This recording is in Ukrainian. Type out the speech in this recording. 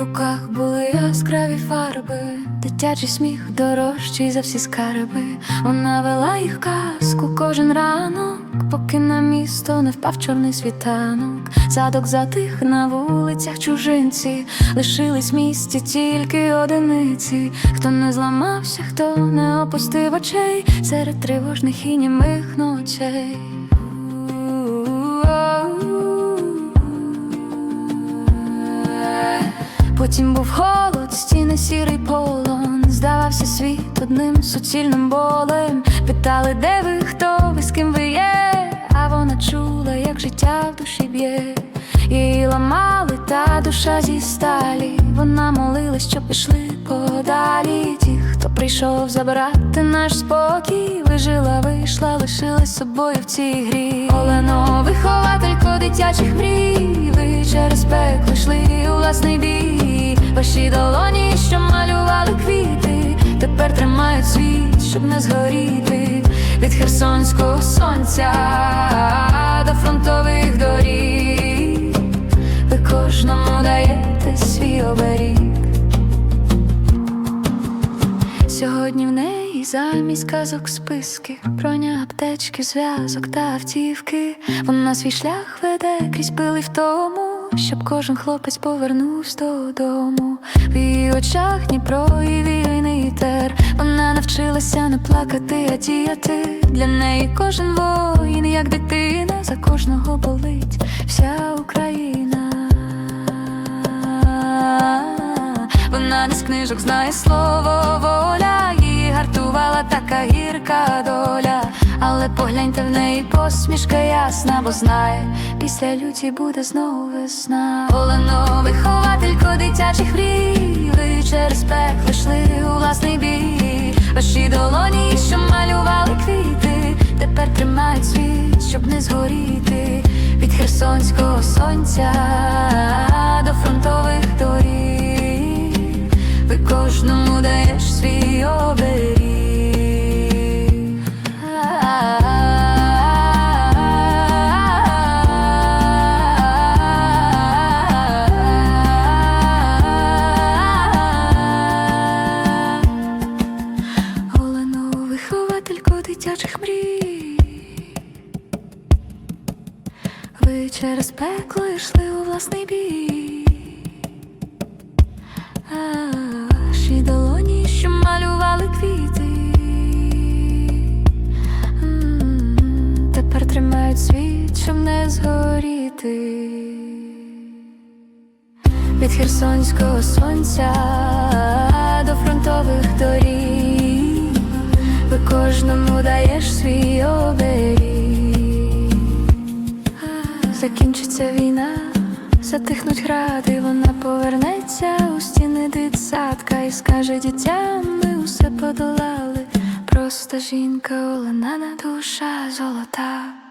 руках були яскраві фарби, дитячий сміх дорожчий за всі скарби. Вона вела їх казку кожен ранок, поки на місто не впав чорний світанок. Задок затих на вулицях чужинці, лишились в місті тільки одиниці. Хто не зламався, хто не опустив очей серед тривожних і німих ночей. Потім був холод, стіни сірий полон. Здавався світ одним суцільним болем. Питали, де ви, хто ви, з ким ви є, а вона чула, як життя в душі б'є. Її ламали, та душа зі сталі. Вона молилась, щоб пішли подалі. Ті, хто прийшов забирати наш спокій, вижила, вийшла, лишилась собою в цій грі. Олено, вихователько дитячих мрій. Ви через пекло йшли у власний бій. Ваші долоні, що малювали квіти, тепер тримають світ, щоб не згоріти. Від херсонського сонця до фронтових доріг. Ви кожному даєте свій оберіг. Сьогодні в неї замість казок списки, броня, аптечки, зв'язок та автівки. Вона свій шлях веде крізь пили в тому, щоб кожен хлопець повернувся додому. В її очах Дніпро і війни тер. Вона навчилася не плакати, а діяти. Для неї кожен воїн, як дитина, за кожного болить вся Україна. Вона не з книжок знає слово воля, її гартувала така гірка доля, погляньте в неї посмішка ясна, бо знає, після люті буде знову весна. Олено, вихователько Ви через пекло йшли у власний бій. А Ваші долоні, що малювали квіти. Тепер тримають світ, щоб не згоріти. Від херсонського сонця до фронтових доріг. Ви кожному даєш свій оберіг. Закінчиться війна, затихнуть гради, вона повернеться у стіни дитсадка і скаже дітям, ми усе подолали. Проста жінка, оленана душа золота.